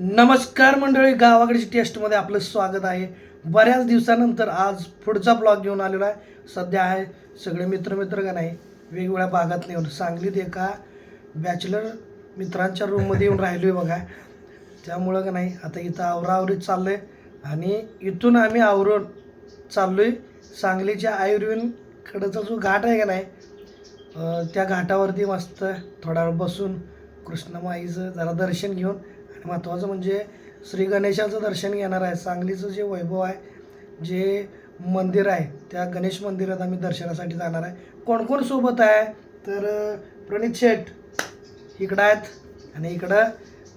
नमस्कार मंडळी गावाकडची टेस्टमध्ये आपलं स्वागत आहे. बऱ्याच दिवसानंतर आज पुढचा ब्लॉग घेऊन आलेलो आहे. सध्या आहे सगळे मित्र मित्र का नाही वेगवेगळ्या भागात येऊन. सांगलीत एका बॅचलर मित्रांच्या रूममध्ये येऊन राहिलो आहे बघा. त्यामुळं का नाही आता इथं आवरावरीत चाललं आहे आणि इथून आम्ही आवरून चाललो आहे सांगलीच्या आयुर्वेदकडचा जो घाट आहे का नाही त्या घाटावरती मस्त थोडा वेळ बसून कृष्णमाईचं जरा दर्शन घेऊन आणि महत्त्वाचं म्हणजे श्री गणेशाचं दर्शन घेणार आहे. सांगलीचं जे वैभव आहे जे मंदिर आहे त्या गणेश मंदिरात आम्ही दर्शनासाठी जाणार आहे. कोण कोण सोबत आहे? तर प्रणित शेठ इकडं आहेत आणि इकडं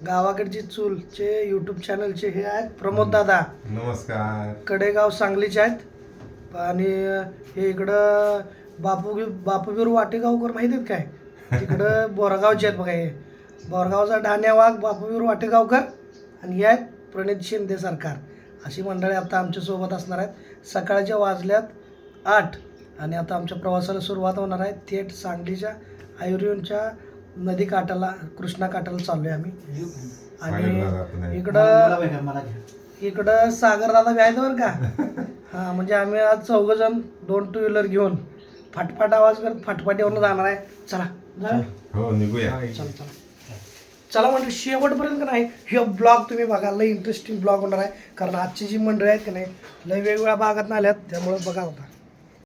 गावाकडची चूलचे यूट्यूब चॅनलचे हे आहेत. प्रमोद दादा. नमस्कार. कडेगाव सांगलीचे आहेत. आणि हे इकडं बापू बापूवीर वाटेगावकर माहिती आहेत काय? तिकडं बोरगावचे आहेत बघा हे. बोरगावचा ढाण्या वाघ बापूवीर वाटेगावकर आणि हे आहेत प्रणित शिंदे सरकार. अशी मंडळी आता आमच्यासोबत असणार आहेत. सकाळच्या वाजल्यात आठ आणि आता आमच्या प्रवासाला सुरुवात होणार आहे. थेट सांगलीच्या आयुर्वेदच्या नदी काठाला कृष्णा काठाला चाललो आहे आम्ही. आणि. इकडं इकडं सागर दादा व्यायत बरं का? हा म्हणजे आम्ही आज चौघ जण दोन टू व्हीलर घेऊन फाटफाट आवाज करत फाटफाटीवरून जाणार आहे. चला? हो निघूया. चला चला. चला म्हणजे शेवटपर्यंत का नाही हे ब्लॉग तुम्ही बघा लय इंटरेस्टिंग ब्लॉग होणार आहे. कारण आजची जी मंडळी आहेत की नाही लय वेगवेगळ्या भागात आल्यात त्यामुळे बघा होता